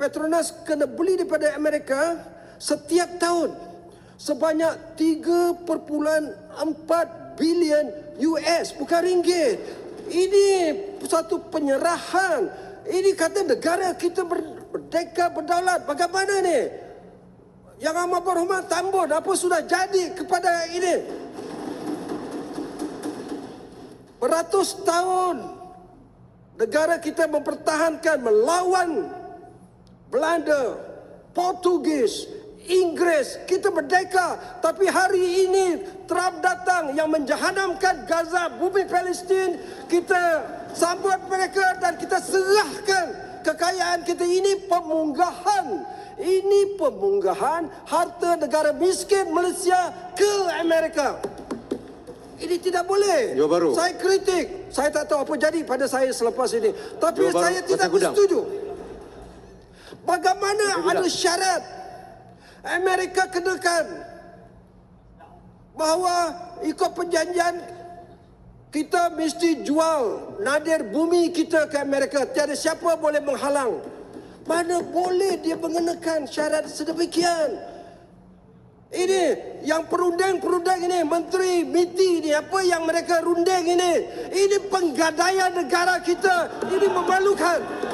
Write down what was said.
Petronas kena beli daripada Amerika setiap tahun sebanyak 3.4 bilion US bukan ringgit. Ini satu penyerahan. Ini kata negara kita merdeka berdaulat. Bagaimana ni? Yang amat berhormat Tambun apa sudah jadi kepada ini? Beratus tahun negara kita mempertahankan melawan Belanda, Portugis, Inggeris, kita merdeka. Tapi hari ini Trump datang yang menjahanamkan Gaza, bumi Palestin. Kita sambut mereka dan kita serahkan kekayaan kita. Ini pemunggahan. Ini pemunggahan harta negara miskin Malaysia ke Amerika. Ini tidak boleh. Jawa Baru. Saya kritik. Saya tak tahu apa jadi pada saya selepas ini. Tapi Baru, saya tidak Pasar Gudang. bersetuju. Bagaimana ada syarat Amerika kenakan bahawa ikut perjanjian kita mesti jual nadir bumi kita ke Amerika. Tiada siapa boleh menghalang. Mana boleh dia mengenakan syarat sedemikian. Ini yang perunding-perunding ini, menteri MITI ini, apa yang mereka runding ini. Ini penggadaian negara kita. Ini memalukan.